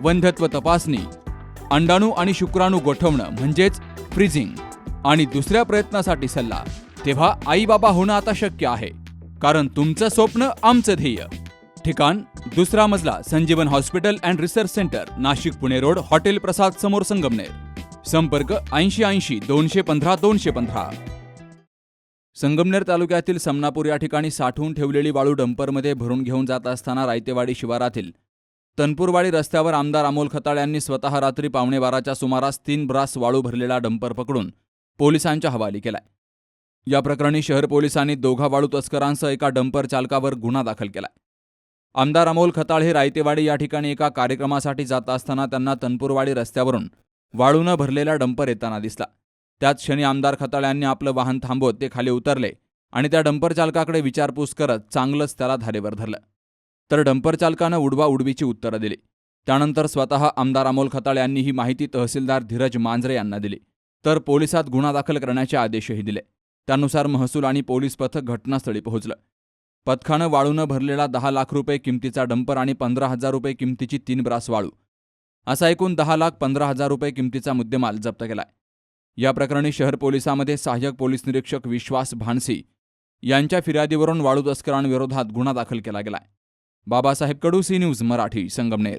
वंध्यत्व तपासणी अंडाणू आणि शुक्राणू गोठवणं म्हणजेच फ्रीजिंग आणि दुसऱ्या प्रयत्नासाठी सल्ला. तेव्हा आई बाबा होणं आता शक्य आहे कारण तुमचं स्वप्न आमचं ध्येय. ठिकाण दुसरा मजला Sanjeevan hospital and research centre Nashik Pune road hotel Prasad समोर संगमनेर. संपर्क ऐंशी ऐंशी दोनशे पंधरा दोनशे पंधरा. संगमनेर तालुक्यातील समनापूर या ठिकाणी साठवून ठेवलेली वाळू डंपरमध्ये भरून घेऊन जात असताना रायतेवाडी शिवारातील तनपूरवाडी रस्त्यावर आमदार अमोल खताळ यांनी स्वतः रात्री पावणे बाराच्या सुमारास तीन ब्रास वाळू भरलेला डंपर पकडून पोलिसांच्या हवाली केलाय. या प्रकरणी शहर पोलिसांनी दोघा वाळू तस्करांसह एका डंपर चालकावर गुन्हा दाखल केलाय. आमदार अमोल खताळ हे रायतेवाडी या ठिकाणी एका कार्यक्रमासाठी जात असताना त्यांना तनपूरवाडी रस्त्यावरून वाळूनं भरलेला डंपर येताना दिसला. त्याच क्षणी आमदार खताळ यांनी आपलं वाहन थांबवत ते खाली उतरले आणि त्या डंपर चालकाकडे विचारपूस करत चांगलंच त्याला धारेवर धरलं. तर डंपर चालकानं उडवा उडवीची उत्तरं दिली. त्यानंतर स्वतः आमदार अमोल खताळ यांनी ही माहिती तहसीलदार धीरज मांजरे यांना दिली. तर पोलिसात गुन्हा दाखल करण्याचे आदेशही दिले. त्यानुसार महसूल आणि पोलीस पथक घटनास्थळी पोहोचलं. पथकानं वाळूनं भरलेला दहा लाख रुपये किमतीचा डंपर आणि पंधरा हजार रुपये किमतीची तीन ब्रास वाळू. असा एकूण दहा लाख पंधरा हजार रुपये किमतीचा मुद्देमाल जप्त केलाय. या प्रकरणी शहर पोलिसामध्ये सहाय्यक पोलीस निरीक्षक विश्वास भानसी यांच्या फिर्यादीवरून वाळू तस्करांविरोधात गुन्हा दाखल केला गेलाय. Babasaheb Kadu C news Marathi Sangamner.